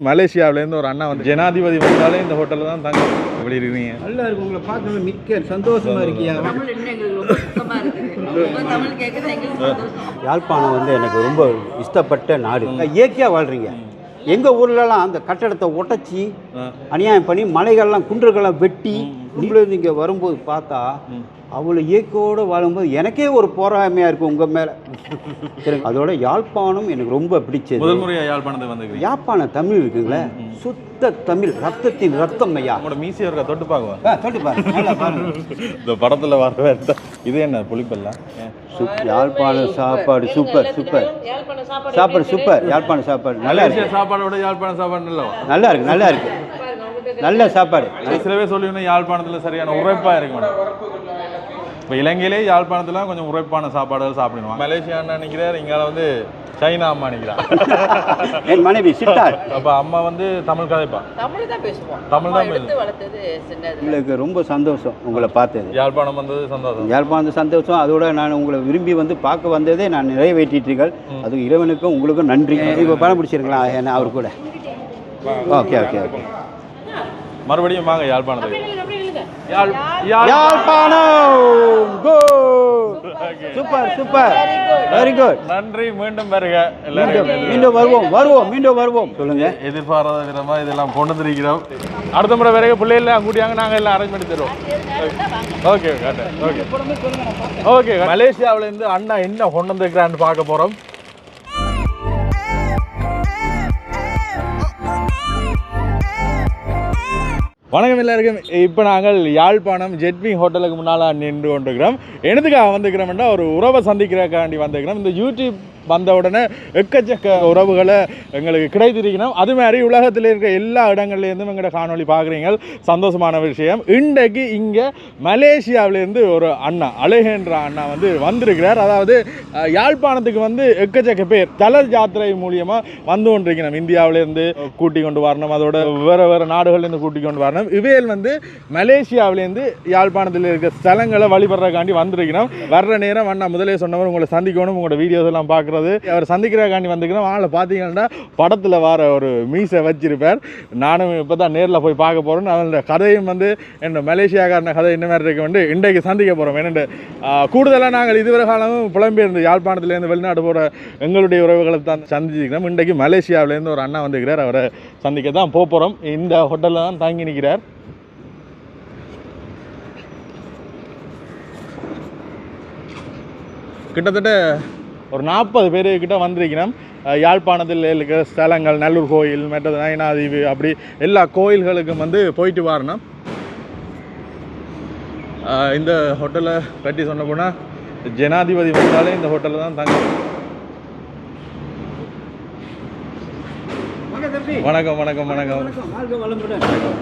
மலேசியாவிலேருந்து ஒரு அண்ணா வந்து ஜனாதிபதி வந்தாலே இந்த ஹோட்டலில் தான் தங்க எப்படி இருக்கீங்க? நல்லா இருக்கு உங்களை பார்க்கணும் மிக்க சந்தோஷமா இருக்கியா யாழ்ப்பாணம் வந்து எனக்கு ரொம்ப இஷ்டப்பட்ட நாடு. இயற்கையாக வாழ்றீங்க. எங்கள் ஊர்லலாம் அந்த கட்டடத்தை உடைச்சி அநியாயம் பண்ணி மலைகள்லாம் குன்றுகள்லாம் வெட்டி நீங்களும் இங்கே வரும்போது பார்த்தா அவ்வளோ இயற்கையோடு வாழும்போது எனக்கே ஒரு போராமையாக இருக்கும் உங்கள் மேலே. அதோட யாழ்ப்பாணம் எனக்கு ரொம்ப பிடிச்சது. முதல் முறையாக யாழ்ப்பாணத்துக்கு வந்துக்கிறீங்க யாழ்ப்பாண தமிழ் இருக்குங்களே? சுத்த தமிழ் ரத்தத்தின் ரத்தம் ஐயா. உங்களோட மீசி இருக்கா? தொட்டு பார்க்குவோம் ஆ, தொட்டு பாருங்க நல்லா பாருங்க இந்த படத்தில் வர இது என்ன புளிப்பெல்லாம்? யாழ்ப்பாண சாப்பாடு சூப்பர் சூப்பர். சாப்பாடு சூப்பர் யாழ்ப்பாண சாப்பாடு. நல்லா இருக்கு. சாப்பாடோட யாழ்ப்பாண சாப்பாடு நல்ல நல்லா இருக்கு நல்லா இருக்கு. நல்ல சாப்பாடு. சில பேர் சொல்லிவிடும் யாழ்ப்பாணத்தில் சரியான உரைப்பாக இருக்க இப்போ இலங்கையிலே யாழ்ப்பாணத்தில் கொஞ்சம் உரைப்பான சாப்பாடுகள் சாப்பிடுவாங்க. மலேசியா நிற்கிறார் இங்கே வந்து சைனா அம்மா நிற்கிறான் என் மனைவி சித்தார் அப்போ அம்மா வந்து தமிழ் கதைப்பா. தமிழ் தான் பேசுவோம். தமிழ் தான் உங்களுக்கு ரொம்ப சந்தோஷம் உங்களை பார்த்தது. யாழ்ப்பாணம் வந்தது சந்தோஷம். யாழ்ப்பாணம் சந்தோஷம். அதோட நான் உங்களை விரும்பி வந்து பார்க்க வந்ததே நான் நிறைவேற்றிட்டீர்கள். அது இறைவனுக்கும் உங்களுக்கும் நன்றி. இப்போ பணம் பிடிச்சிருங்களா என்ன அவர் கூட. Okay okay okay. மறுபடியும் வாங்க யாழ்ப்பாணத்துக்கு Yazh Yazh Yazhpanam! Good super super very good நன்றி மீண்டும் வருக மீண்டும் எல்லாரும் மீண்டும் வருவோம் வருவோம் மீண்டும் வருவோம். சொல்லுங்க. எதிர்பாராத விதமா இதெல்லாம் கொண்டு வந்திருக்கிறோம் அடுத்த முறை வரைக்கும் பிள்ளைகள் கூட்டியாங்க நாங்கள் எல்லாம் அரேஞ்ச் பண்ணி தருவோம் ஓகே ஓகே ஓகே மலேசியாவிலேருந்து அண்ணா என்ன கொண்டு வந்திருக்கிறான்னு பார்க்க போகிறோம் வணக்கம் எல்லாருக்கும். இப்போ நாங்கள் யாழ்ப்பாணம் ஜெட்மி ஹோட்டலுக்கு முன்னால் நின்று கொண்டிருக்கிறோம். எனதுக்காக வந்திருக்கிறோம்னா ஒரு உறவை சந்திக்கிறக்காண்டி வந்திருக்கிறோம். இந்த யூடியூப் வந்த உடனே எக்கச்சக்க உறவுகளை எங்களுக்கு கிடைத்திருக்கணும். அது மாதிரி உலகத்தில் இருக்க எல்லா இடங்கள்லேருந்தும் எங்களோட காணொளி பார்க்குறீங்க சந்தோஷமான விஷயம். இன்றைக்கு இங்கே மலேசியாவிலேருந்து ஒரு அண்ணா அழகேன்ற அண்ணா வந்து வந்திருக்கிறார். அதாவது யாழ்ப்பாணத்துக்கு வந்து எக்கச்சக்க பேர் தலர் ஜாத்திரை மூலியமாக வந்து கொண்டிருக்கணும். இந்தியாவிலேருந்து கூட்டி கொண்டு வரணும். அதோட வேறு வேறு நாடுகள்லேருந்து கூட்டி கொண்டு வரணும். இவையில் வந்து மலேசியாவிலேருந்து யாழ்ப்பாணத்தில் இருக்க ஸ்தலங்களை வழிபடுறதுக்காண்டி வந்திருக்கணும். வர்ற நேரம் அண்ணா முதலே சொன்னவர் உங்களை சந்திக்கணும். உங்களோட வீடியோஸ் எல்லாம் பார்க்குறது. அவர் சந்திக்கிறக்காண்டி வந்துக்கிறோம் ஆளை பார்த்தீங்கன்னா படத்தில் வர ஒரு மீசை வச்சிருப்பார். நானும் இப்போ தான் நேரில் போய் பார்க்க போகிறேன் அதோட கதையும் வந்து என்ன மலேசியாக்காரன கதை என்ன மாதிரி இருக்கு வந்து இன்றைக்கு சந்திக்க போகிறோம் என்னென்று கூடுதலாக நாங்கள் இதுவரை காலமும் புலம்பெயர்ந்து யாழ்ப்பாணத்துலேருந்து வெளிநாடு போகிற எங்களுடைய உறவுகளை தான் சந்திச்சிருக்கிறோம். இன்றைக்கு மலேசியாவிலேருந்து ஒரு அண்ணா வந்துக்கிறார் அவரை சந்திக்க தான் போகிறோம் இந்த ஹோட்டலில் தான் தாங்கி நிற்கிறார். கிட்டத்தட்ட ஒரு நாற்பது பேர் கிட்ட வந்திருக்கிறோம் யாழ்ப்பாணத்தில் இருக்கிற ஸ்தலங்கள் நல்லூர் கோயில் மற்றது நயனாதீவு அப்படி எல்லா கோயில்களுக்கும் வந்து போயிட்டு வரணும். இந்த ஹோட்டலை பற்றி சொன்ன போனால் ஜனாதிபதி வந்தாலே இந்த ஹோட்டலில் தான் தங்க வணக்கம் வணக்கம் வணக்கம்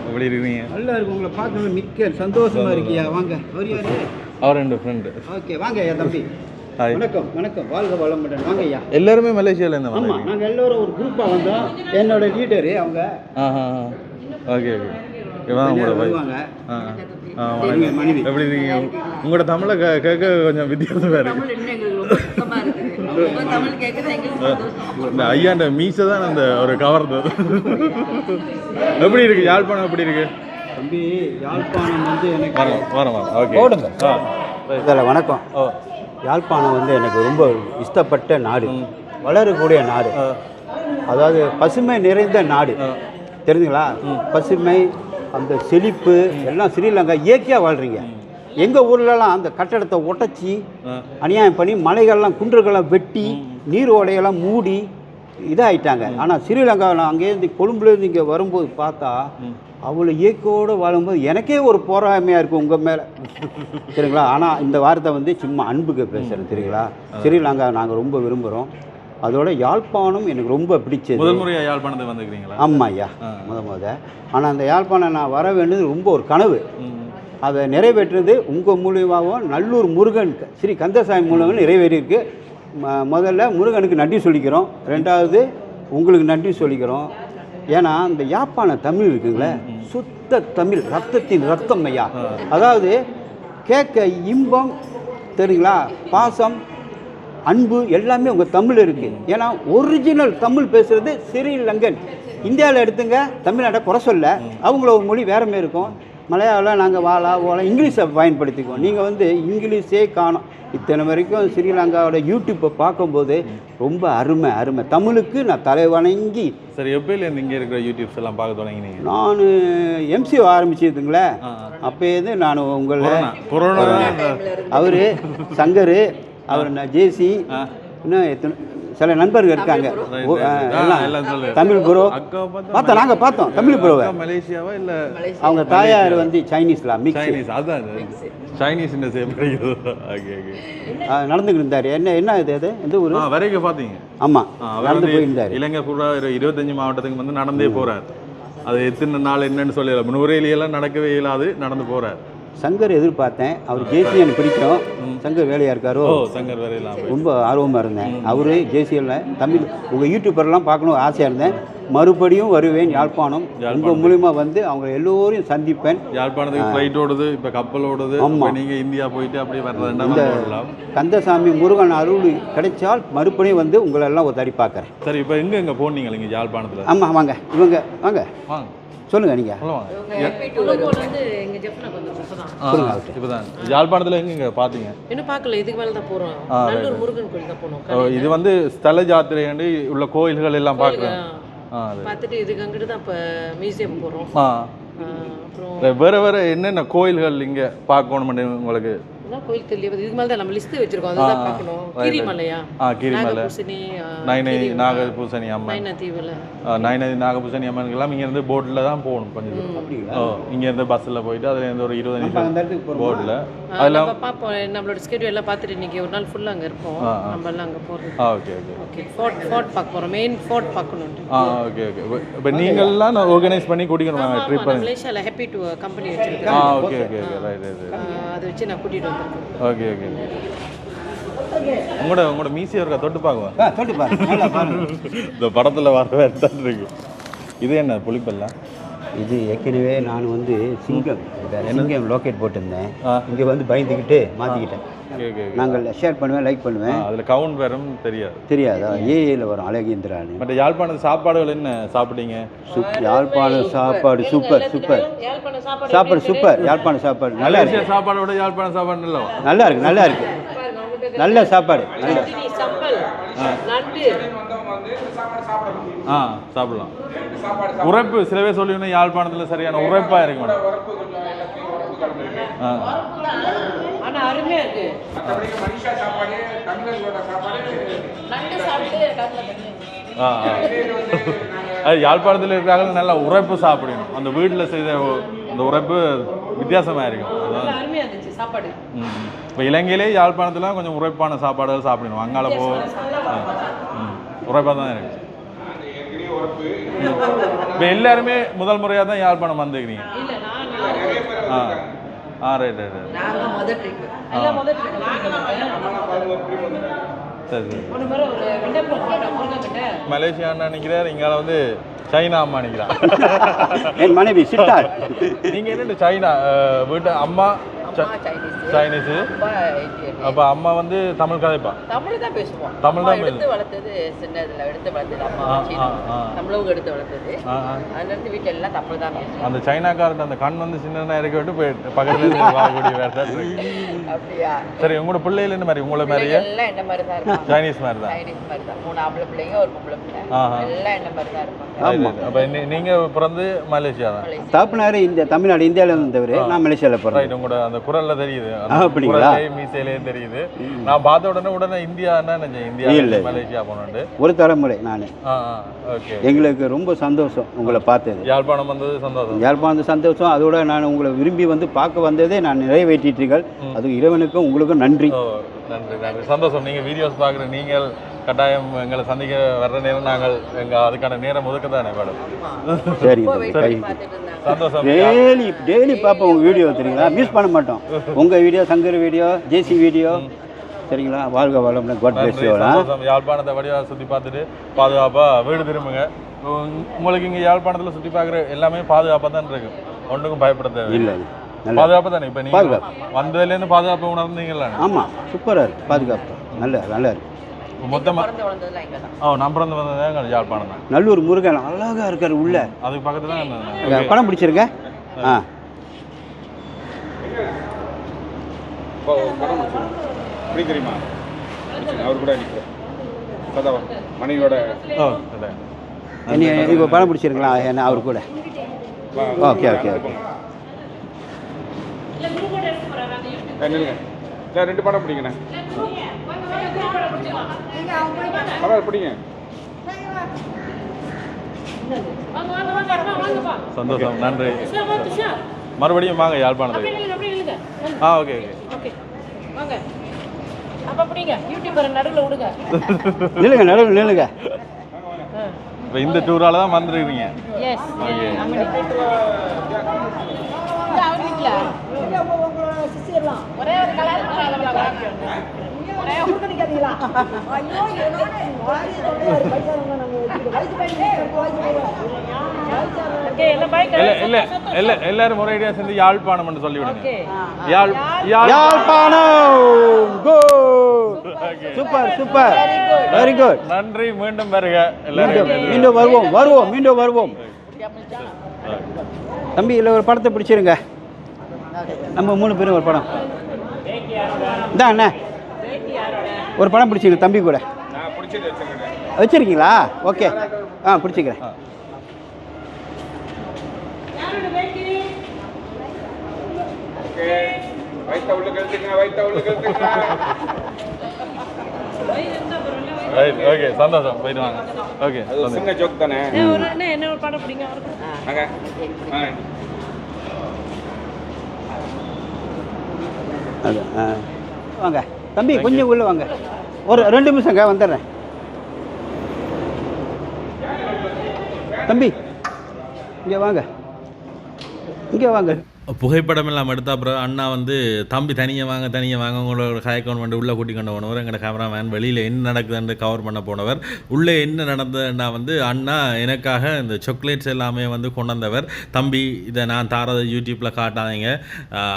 எப்படி இருக்கீங்க நல்லா இருக்கு. உங்களை பார்க்கணும் மிக்க சந்தோஷமா இருக்கியா? வாங்க. அவர் ரெண்டு ஃப்ரெண்டு ஓகே வாங்க தம்பி. வணக்கம் வணக்கம். வாழ்க வளமுடன் வாங்க ஐயா. எல்லாருமே மலேசியாவிலேருந்து ஆமா வந்தாங்க நாங்க எல்லாரும் ஒரு குரூப்பா வந்தோம். என்னோட லீடரு அவங்க. ஆஹா ஓகே ஓகே இவன் உங்களோட வருவாங்க. எப்படி இருக்கீங்க? உங்களோட தமிழை கே கேட்க கொஞ்சம் வித்தியாசமாக இருக்கு. இந்த ஐயாண்ட மீசை தான் அந்த ஒரு கவர்ந்தது எப்படி இருக்கு? யாழ்ப்பாணம் எப்படி இருக்கு? தம்பி யாழ்ப்பாணம் வந்து எனக்கு வரோம் வரோம் ஓகே வணக்கம். ஓ யாழ்ப்பாணம் வந்து எனக்கு ரொம்ப இஷ்டப்பட்ட நாடு. வளரக்கூடிய நாடு. அதாவது பசுமை நிறைந்த நாடு. தெரிஞ்சுங்களா? பசுமை அந்த செழிப்பு எல்லாம் ஸ்ரீலங்கா இயற்கையாக வாழ்றீங்க. எங்கள் ஊர்லலாம் அந்த கட்டடத்தை ஆ. அநியாயம் பண்ணி மலைகள்லாம் குன்றுகள்லாம் வெட்டி நீர் ஓடையெல்லாம் மூடி இதாகிட்டாங்க ஆனால் ஸ்ரீலங்காவில் அங்கேருந்து கொழும்புலேருந்து இங்கே வரும்போது பார்த்தா அவ்வளோ இயற்கையோடு வாழும்போது எனக்கே ஒரு போராமையாக இருக்கும் உங்கள் மேலே. சரிங்களா? ஆனால் இந்த வார்த்தை வந்து சும்மா அன்புக்கு பேசுகிறேன் சரிங்களா? ஸ்ரீலங்கா நாங்கள் ரொம்ப விரும்புகிறோம் அதோட யாழ்ப்பாணம் எனக்கு ரொம்ப பிடிச்சது. முதல் முறையா யாழ்ப்பாணத்துக்கு வந்துக்கிறீங்களா ஆமாம் ஐயா. முத முத. ஆனால் அந்த யாழ்ப்பாணம் நான் வர வேண்டியது ரொம்ப ஒரு கனவு. அதை நிறைவேற்றுறது உங்கள் மூலியமாகவும் நல்லூர் முருகன் ஸ்ரீ கந்தசாமி மூலமாக நிறைவேறியிருக்கு. முதல்ல முருகனுக்கு நன்றி சொல்லிக்கிறோம். ரெண்டாவது உங்களுக்கு நன்றி சொல்லிக்கிறோம். ஏன்னா இந்த யாப்பான தமிழ் இருக்குங்களே சுத்த தமிழ் ரத்தத்தின் ரத்தம் ஐயா. அதாவது கேட்க இன்பம் தெரியுங்களா? பாசம் அன்பு எல்லாமே உங்கள் தமிழ் இருக்குது ஏன்னா ஒரிஜினல் தமிழ் பேசுகிறது ஸ்ரீலங்கன் இந்தியாவில் எடுத்துங்க தமிழ்நாட்டை குறை சொல்ல. அவங்கள மொழி வேற மாதிரி இருக்கும். மலையாளம் நாங்கள் வாழா ஓலா இங்கிலீஷை பயன்படுத்திக்குவோம். நீங்கள் வந்து இங்கிலீஷே காணும். இத்தனை வரைக்கும் ஸ்ரீலங்காவோட யூடியூப்பை பார்க்கும்போது ரொம்ப அருமை அருமை. தமிழுக்கு நான் தலை வணங்கி சரி எப்பயிலேருந்து இங்கே இருக்கிற யூடியூப்ஸ் எல்லாம் பார்க்க தொடங்கினீங்க? நான் எம்சிஓ ஆரம்பிச்சதுங்களே. ஆ, அப்போது நான் உங்களை கொரோனா அவர் சங்கர் அவர் ஜேசி ஆ. இன்னும் எத்தனை சில நண்பர்கள் இருக்காங்க. தமிழ் ப்ரோ பார்த்தோம் நாங்கள் பார்த்தோம். தமிழ் ப்ரோவை மலேசியாவா இல்ல? அவங்க தாயார் வந்து சைனீஸ்ல மிக்ஸ் சைனீஸ் அதான். அது. சைனீஸ் ஓகே நடந்துக்கிட்டு இருந்தார். என்ன என்ன இது அது? எந்த ஊர்? வரைக்கும் பார்த்தீங்க. ஆமாம் நடந்து போயிருந்தார். இலங்கை பூரா இருபத்தஞ்சு மாவட்டத்துக்கு வந்து நடந்தே போறார். அது எத்தனை நாள் என்னன்னு சொல்லல நுரையிலையெல்லாம் நடக்கவே இயலாது நடந்து போறார். சங்கர் எதிர்பார்த்தேன். அவர் ஜேசி எனக்கு பிடிக்கும். சங்கர் வேலையாக இருக்காரோ? சங்கர் வரையலாம் ரொம்ப ஆர்வமாக இருந்தேன். அவரு ஜேசியில் தமிழ் உங்கள் யூடியூப்பர்லாம் பார்க்கணும் ஆசையாக இருந்தேன். மறுபடியும் வருவேன் யாழ்ப்பாணம். உங்கள் மூலிமா வந்து அவங்க எல்லோரையும் சந்திப்பேன். யாழ்ப்பாணத்துக்கு ஃப்ளைட் ஓடுது இப்ப கப்பல் ஓடுது. ஆமா. இப்ப நீங்க இந்தியா போயிட்டு அப்படியே வர்றதுன்னா இந்த கந்தசாமி முருகன் அருள் கிடைச்சால் மறுபடியும் வந்து உங்களை எல்லாம் ஒரு தடி பார்க்குறேன். சரி இப்ப எங்க எங்க போனீங்க இங்க யாழ்ப்பாணத்துல? ஆமாம் வாங்க. இவங்க வாங்க. வாங்க. சொல்லுங்கள் நீங்கள் சொல்ல வாங்க கொழும்புல இருந்து எங்க ஜெஃப்னா கொஞ்சம் இப்பதான். ஆ, இப்பதான். யாழ்ப்பாணத்துல எங்க இங்க பாத்தீங்க? இன்னும் பார்க்கல இதுக்கு மேல தான் போறோம் நல்லூர் முருகன் கோயில் தான் போனோம். இது வந்து ஸ்தல ஜாத்திரையாண்டு உள்ள கோயில்கள் எல்லாம் அது பார்த்துட்டு இதுக்கு அங்கிட்டு தான் இப்போ மியூசியம் போறோம். வேற வேற என்னென்ன கோயில்கள் இங்க பார்க்கணும்னு உங்களுக்கு கோயில் தெரியல இதுக்கு மேல தான் நம்ம லிஸ்ட் வச்சிருக்கோம். அதுதான் பார்க்கணும். கிரிமலையா? ஆ கீரிமலை. நைனை நாகபூசணி அம்மன். நைனா தீவுல. ஆ, நைனதி நாகபூசணி அம்மனுக்கெல்லாம் இங்க இருந்து போட்டில் தான் போகணும் கொஞ்சம் தூரம். இங்க இருந்து பஸ்ஸில் போயிட்டு அதுல இருந்து ஒரு இருபது நிமிஷம் ஆ, நம்ம பார்ப்போம் நம்மளோட ஸ்கெடியூல் எல்லாம் பார்த்துட்டு இன்னைக்கு ஒரு நாள் ஃபுல்லா அங்க இருப்போம். ஆ, ஆ. நம்ம எல்லாம் அங்க போறது. ஆ okay okay okay fort fort பார்க்க போறோம். மெயின் ஃபோர்ட் பார்க்கணும். ஆ ஓகே ஓகே இப்போ நீங்கள்லாம் நான் ஆர்கனைஸ் பண்ணி கூட்டிக்கணும் ஆமா ட்ரிப் நான் மலேசியால ஹாப்பி டு கம்பெனி ஆ வச்சிருக்கேன் okay okay okay right right ஆ, அதை வச்சு நான் கூட்டிட்டு ஓகே ஓகே. உங்களோட உங்களோட மீசியா இருக்கா? தொட்டு பார்க்குவேன் தொட்டு பாருங்க இந்த படத்துல வர வேறு தான் இருக்கு. இது என்ன புளிப்பெல்லாம் இது ஏற்கனவே நான் வந்து சிங்கம் சிங்கம் லோக்கேட் போட்டிருந்தேன். இங்கே வந்து பயந்துக்கிட்டு மாற்றிக்கிட்டேன் நாங்கள் ஷேர் பண்ணுவேன் லைக் பண்ணுவேன். அதில் கவுண்ட் வேறும் தெரியாது. தெரியாதா. ஏஏல வரும் அழகேந்திரான்னு பட் யாழ்ப்பாணத்து சாப்பாடுகள் என்ன சாப்பிட்டீங்க? சூப் யாழ்ப்பாண சாப்பாடு சூப்பர் சூப்பர் யாழ்ப்பாணம் சாப்பாடு சாப்பாடு சூப்பர் யாழ்ப்பாண சாப்பாடு நல்லா இருக்கு. சாப்பாடை விட யாழ்ப்பாணம் சாப்பாடு நல்லா நல்லா இருக்கு நல்லா இருக்கு. நல்ல சாப்பாடு நல்ல ஆ. சாப்பிடலாம். உரைப்பு சில பேர் சொல்லிக்கணும் யாழ்ப்பாணத்தில் சரியான உரைப்பாக இருக்க மேடம். ஆ. அருமையா இருக்கு. அது யாழ்ப்பாணத்தில் இருக்கிறாங்க நல்லா உரைப்பு சாப்பிடணும். அந்த வீட்டில் செய்த அந்த உரைப்பு வித்தியாசமாக இருக்கும். சாப்பாடு. இப்போ இலங்கையிலே யாழ்ப்பாணத்தில் கொஞ்சம் உரைப்பான சாப்பாடுகள் சாப்பிடணும். அங்கால போ உரைப்பாக தான் இருக்கு. இப்போ எல்லாருமே முதல் முறையாக தான் யாழ்ப்பாணம் வந்துக்கிறீங்க. இல்ல நான் ஆ. ஆ ரைட் ரைட் சரி மலேசியான்னு நினைக்கிறார் இங்கால வந்து சைனா அம்மா நினைக்கிறான். என் மனைவி சிட்டார். நீங்கள் சைனா வீட்டு அம்மா ச- அம்மா சைனீஸ் சைனீஸு அப்பா அம்மா வந்து தமிழ் கதைப்பா. தமிழ் தான் பேசுவோம். தமிழ் தான் எடுத்து வளர்த்தது சின்னதுல எடுத்து வளர்த்தது அம்மா. தமிழவங்க எடுத்து வளர்த்தது. ஆ ஆ. அதுல இருந்து வீட்டுல எல்லாம் தமிழ் தான் பேசுவோம். அந்த சைனாக்காரன் அந்த கண் வந்து சின்ன இறக்கி விட்டு போயிட்டு பக்கத்துல இருந்து வாங்கக்கூடிய வேறு தான் இருக்கு. அப்படியா? சரி உங்களோட பிள்ளைகள் என்ன மாதிரி? உங்களை மாதிரியே? எல்லாம் என்ன மாதிரி தான் இருப்பாங்க? சைனீஸ் மாதிரி தான். சைனீஸ் மாதிரி தான். மூணு ஆம்பளை பிள்ளைங்க ஒரு பொம்பளை பிள்ளை. எல்லாம் என்ன மாதிரி தான் இருப்பாங்க? அப்போ நீங்கள் பிறந்து மலேசியா தான்? தாப்புனார் இந்த தமிழ்நாடு இந்தியாவில் இருந்தவர் நான் மலேசியாவில் போகிறேன் ரைட் உங்களோட அந்த குரல்ல தெரியுது. அப்படிங்களா? மீசையிலே தெரியுது. நான் பார்த்த உடனே உடனே இந்தியா என்ன இந்தியா இல்ல. மலேசியா போனோண்டு ஒரு தலைமுறை நான். எங்களுக்கு ரொம்ப சந்தோஷம் உங்களை பார்த்தது. யாழ்ப்பாணம் வந்தது சந்தோஷம்? யாழ்ப்பாணம் சந்தோஷம். அதோட நான் உங்களை விரும்பி வந்து பார்க்க வந்ததே நான் நிறைவேற்றிட்டீர்கள். அது இறைவனுக்கும் உங்களுக்கும் நன்றி. நன்றி நன்றி. சந்தோஷம். நீங்கள் வீடியோஸ் பார்க்குற நீங்கள் கட்டாயம் எங்களை சந்திக்க வர்ற நேரம் நாங்கள் எங்கள் அதுக்கான நேரம் ஒதுக்க தானே மேடம்? சரி இருந்தாங்க. சந்தோஷம். டெய்லி டெய்லி பார்ப்போம் உங்கள் வீடியோ தெரியுங்களா? மிஸ் பண்ண மாட்டோம். உங்கள் video Shankar video JC video சரிங்களா? வாழ்க வளமுடன். காட் பிளஸ் யாழ்ப்பாணத்தை வடிவா சுற்றி பார்த்துட்டு பாதுகாப்பாக வீடு திரும்புங்க. உங்க- உங்களுக்கு இங்கே யாழ்ப்பாணத்தில் சுற்றி பார்க்குற எல்லாமே பாதுகாப்பாக தான் இருக்கு. ஒன்றுக்கும் பயப்பட தேவை இல்லை பாதுகாப்பு தானே? இப்போ நீங்கள். வந்ததுலேருந்து பாதுகாப்பு உணர்ந்தீங்களா ஆமாம் சூப்பராக இருக்கு. பாதுகாப்பு. நல்ல நல்லா இருக்கு. மொத்தமா பிறந்து வளர்ந்ததுலாம் இங்கே தான். ஓ நான் பிறந்து வந்தது யாழ்ப்பாணம் தான். நல்லூர் முருகன் அழகா இருக்காரு உள்ள. அதுக்கு பக்கத்துல தான் படம் பிடிச்சிருங்க ஆ. படம் தெரியுமா அவர் கூட நிற்கிறேன் மனைவியோட ஓ இப்போ படம் பிடிச்சிருங்களா என்ன அவர் கூட? Okay okay. ஓகே ரெண்டு படம் பிடிங்கண்ணே. பரவாயில்ல பிடிங்க. சந்தோஷம் நன்றி. மறுபடியும் வாங்க யாழ்ப்பாணத்துக்கு ஆ ஓகே ஓகே. ஓகே. வாங்க. அப்ப அப்படிங்க யூடியூபர் நடுவில் விடுங்க. நில்லுங்க நடுவில் நில்லுங்க. இப்போ இந்த டூரால தான் வந்துருக்கீங்க எஸ் ஓகே. அவர் வீட்டில். ஒரே ஒரு கலர் ஒரே ஓகே எல்லாம் பைக் இல்ல இல்ல இல்ல எல்லாரும் ஒரேடியா சேர்ந்து யாழ்ப்பாணம்னு சொல்லி விடுங்க okay. Yazh Yazh Yazhpanam. Super super very good நன்றி மீண்டும் வருக. எல்லாரும் மீண்டும் வருவோம் வருவோம் மீண்டும் வருவோம். தம்பி இல்லை ஒரு படத்தை பிடிச்சிருங்க. நம்ம மூணு பேரும் ஒரு படம். இந்தா அண்ணே. ஒரு படம் பிடிச்சிங்க தம்பி கூட. நான் பிடிச்சது வச்சுருக்கேன் வச்சிருக்கீங்களா? ஓகே. ஆ பிடிச்சிக்கிறேன். ஓகே. சந்தோஷம். போயிட்டு வாங்க. ஓகே சின்ன ஜோக் தானே? என்ன ஒரு படம் பிடிங்க? வாங்க. தம்பி கொஞ்சம் உள்ளே வாங்க. ஒரு ரெண்டு நிமிஷங்க வந்துடுறேன். தம்பி இங்கே வாங்க. இங்கே வாங்க. புகைப்படம் எல்லாம் எடுத்த அப்புறம் அண்ணா வந்து தம்பி தனியாக வாங்க தனியாக வாங்க உங்களோட ஹயக்கவுண்ட் வந்து உள்ளே கூட்டி கொண்டு போனவர் எங்களோட கேமராமேன் வெளியில் என்ன நடக்குதுன்னு கவர் பண்ண போனவர் உள்ளே என்ன நடந்ததுன்னா வந்து அண்ணா எனக்காக இந்த சாக்லேட்ஸ் எல்லாமே வந்து கொண்டு வந்தவர். தம்பி இதை நான் தாரதை யூடியூப்பில் காட்டாதீங்க.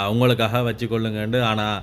உங்களுக்காக வச்சுக்கொள்ளுங்கண்டு ஆனால்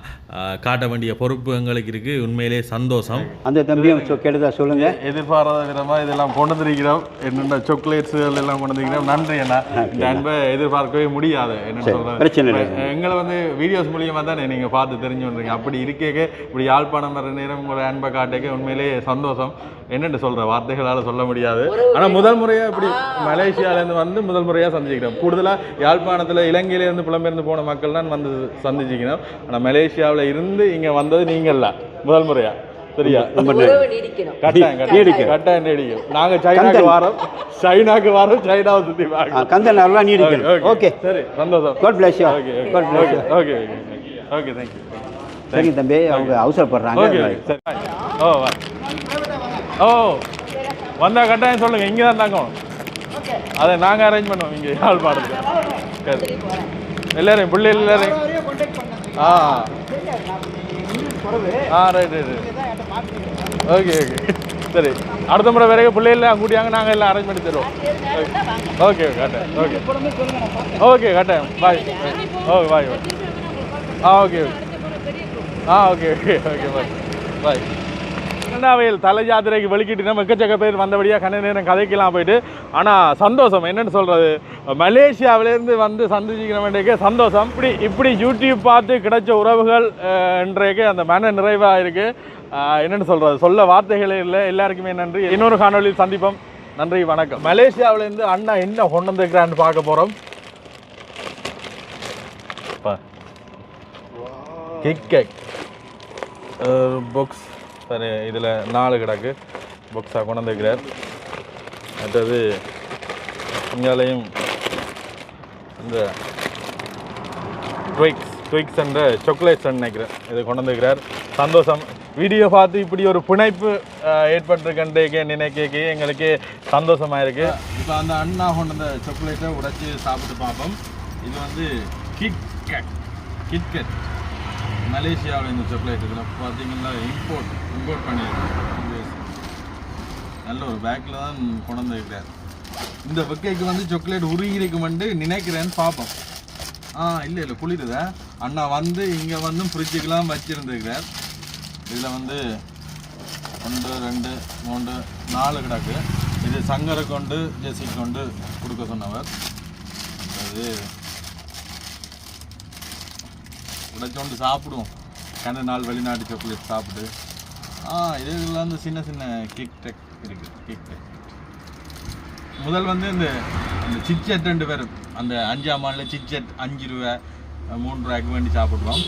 காட்ட வேண்டிய பொறுப்பு எங்களுக்கு இருக்குது உண்மையிலே சந்தோஷம். அந்த தம்பியும் சொ- கேட்டதா சொல்லுங்கள் எதிர்பாராத விதமா இதெல்லாம் கொண்டு வந்திருக்கிறோம். என்னென்ன சாக்லேட்ஸ் எல்லாம் கொண்டு வந்திருக்கிறோம். நன்றி அண்ணா. இந்த அன்பை எதிர்பார்க்கவே முடியாது. என்ன பிரச்சனை இல்லை. எங்களை வந்து வீடியோஸ் மூலியமா தானே நீங்க பார்த்து தெரிஞ்சு வந்துருங்க அப்படி இருக்கேக்க இப்படி யாழ்ப்பாணம் வர நேரம் உங்களோட அன்பை காட்டேக்க உண்மையிலேயே சந்தோஷம். என்னென்னு சொல்ற வார்த்தைகளால சொல்ல முடியாது. ஆனா முதல் முறையா இப்படி மலேசியால இருந்து வந்து முதல் முறையா சந்திக்கிறோம் கூடுதலா யாழ்ப்பாணத்துல இலங்கையில இருந்து புலம்பெயர்ந்து போன மக்கள் தான் வந்து சந்திச்சிக்கணும் ஆனா மலேசியாவுல இருந்து இங்க வந்தது நீங்கள்ல முதல் முறையா. சரியா கட்டாயம் நீடிக்கும். கட்டாயம் நீடிக்கும். நாங்க சைனாக்கு. வாரோம். சைனாக்கு வாரோம் சைனாவை சுத்தி கந்தன் நல்லா நீடிக்கணும். ஓகே சரி சந்தோஷம். God bless you. Okay okay. Okay okay thank you சரிங்க தம்பி அவங்க அவசரப்படுறாங்க. ஓகே சரி ஓ வா ஓ வந்தா கட்டாயம் சொல்லுங்க. இங்கே தான் தங்கணும் அதை நாங்கள் அரேஞ்ச் பண்ணுவோம். இங்கே யாழ் பாடத்துக்கு சரி. எல்லாரையும் பிள்ளை எல்லாரையும். ஆ. ஆ ரைட் ரைட் ஓகே ஓகே சரி. அடுத்த முறை வேற பிள்ளைகள் கூட்டியாங்க நாங்கள் எல்லாம் அரேஞ்ச் பண்ணி தருவோம். ஓகே கட்டாயம். ஓகே ஓகே கட்டாயம். பாய் ஓகே பாய் பாய் ஆ ஓகே ஆ okay okay okay bye bye கண்டாவையில் தலை ஜாத்திரைக்கு வெளிக்கிட்டு நம்ம எக்கச்சக்க பேர் வந்தபடியாக கண்ண நேரம் கதைக்கெல்லாம் போயிட்டு ஆனால் சந்தோஷம் என்னென்னு சொல்கிறது மலேசியாவிலேருந்து வந்து சந்திச்சிக்கிற வேண்டிய சந்தோஷம். இப்படி இப்படி யூடியூப் பார்த்து கிடைச்ச உறவுகள் இன்றைக்கு அந்த மன நிறைவாக இருக்குது என்னென்னு சொல்கிறது சொல்ல வார்த்தைகளே இல்லை. எல்லாருக்குமே நன்றி. இன்னொரு காணொலியில் சந்திப்போம். நன்றி வணக்கம். மலேசியாவிலேருந்து அண்ணா என்ன கொண்டு வந்திருக்கிறான்னு பார்க்க போகிறோம் கிக் கேக் சரி இதில் நாலு கிடக்கு. புக்ஸாக கொண்டு வந்துருக்கிறார். மற்றது இங்காலையும் இந்த ட்விக்ஸ் ட்விக்ஸ் என்ற சாக்லேட்ஸ் நினைக்கிறேன். இது கொண்டு வந்துருக்கிறார். சந்தோஷம். வீடியோ பார்த்து இப்படி ஒரு பிணைப்பு ஏற்பட்டிருக்கன்றே நினைக்க எங்களுக்கு சந்தோஷமாக இருக்கு இப்போ அந்த அண்ணா கொண்டு வந்த சாக்லேட்டை உடைச்சி சாப்பிட்டு பார்ப்போம். இது வந்து கிட்கட் கிட்கட் மலேசியாவில் இந்த சாக்லேட் இதில் பார்த்தீங்கன்னா இம்போர்ட் இம்போர்ட் பண்ணியிருக்கோம். நல்ல ஒரு பேக்கில் தான் கொண்டு வந்துருக்கிறார். இந்த வெக்கைக்கு வந்து சாக்லேட் வந்து நினைக்கிறேன்னு பார்ப்போம். ஆ இல்லை இல்லை குளிருதா அண்ணா வந்து இங்கே வந்து ஃப்ரிட்ஜுக்கெலாம் வச்சுருந்துருக்கிறார். இதில் வந்து ஒன்று ரெண்டு மூன்று நாலு கிடக்கு. இது சங்கரை கொண்டு ஜெசி கொண்டு கொடுக்க சொன்னவர். அது உடைச்சோண்டு சாப்பிடுவோம். கண்ட நாள் வெளிநாட்டு சாக்லேட் சாப்பிட்டு. ஆ இதுல வந்து சின்ன சின்ன கிக் டெக் இருக்குது கிக் டெக் முதல் வந்து இந்த இந்த சிச்செட் ரெண்டு பேர் அந்த அஞ்சாம் ஆண்டில் சிச்செட் அஞ்சு ரூபா மூணு ரூபாய்க்கு வேண்டி சாப்பிடுவோம்.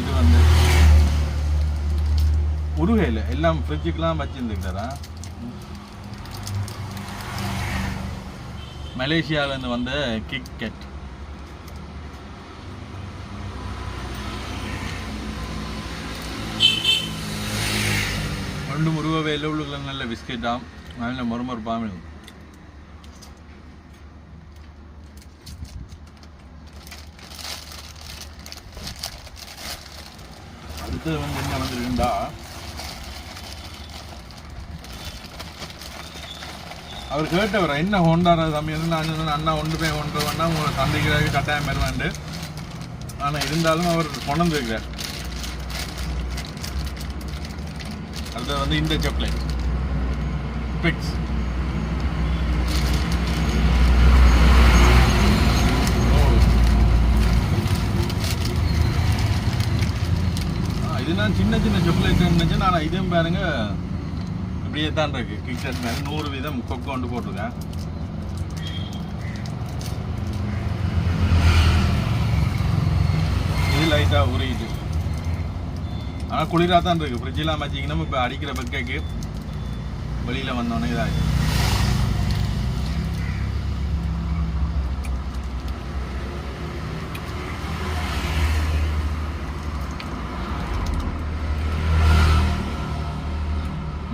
இது வந்து உருகையில் எல்லாம் ஃப்ரிட்ஜுக்கெலாம் வச்சுருந்துக்கிட்டாரா மலேசியாவிலேருந்து வந்த கிக் ரெண்டு முருகவே உருவவே இல்லை நல்ல பிஸ்கெட்டாம் நல்ல மொறுமொறுப்பாகவும் இருக்கும் அடுத்தது வந்து என்ன வந்திருக்குண்டா? அவர் கேட்டவர் என்ன ஹோண்டார தம்பி? வந்து நான் சொன்னேன்? அண்ணா ஒன்று போய் கொண்டு வேணா உங்களை சந்திக்கிறாரு கட்டாயம் வருவாண்டு ஆனால் இருந்தாலும் அவர் கொண்டு வந்துருக்கிறார். வந்து இந்த சாக்லேட் பிக்ஸ் இது நான் சின்ன சின்ன சாக்லேட் நினைச்சேன் நான் இதுவும் பாருங்கள் இப்படியே தான் இருக்கு கிக்ஸட் மேலே நூறு வீதம் கொக்கு கொண்டு போட்டிருக்கேன். இது லைட்டாக உரியுது. ஆனால் குளிராக தான் இருக்குது ஃப்ரிட்ஜெலாம் வச்சிங்கன்னா இப்போ அடிக்கிற பக்கேக்கு வெளியில் வந்தோடனே இதாகிடும்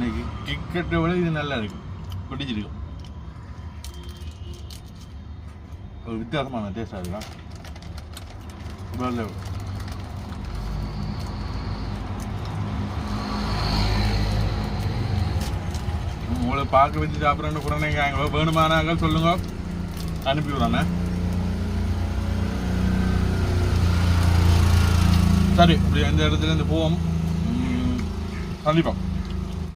எனக்கு கிக்கெட்டை விட இது நல்லா இருக்கு. பிடிச்சிருக்கும் ஒரு வித்தியாசமான டேஸ்டாக இருக்கா உங்களை பார்க்க வச்சு சாப்பிட்றேன்னு குழந்தைங்க வேணுமானாங்க சொல்லுங்க. அனுப்பி விடுறேண்ணே சரி இப்படி எந்த இடத்துல இருந்து போவோம். சந்திப்போம்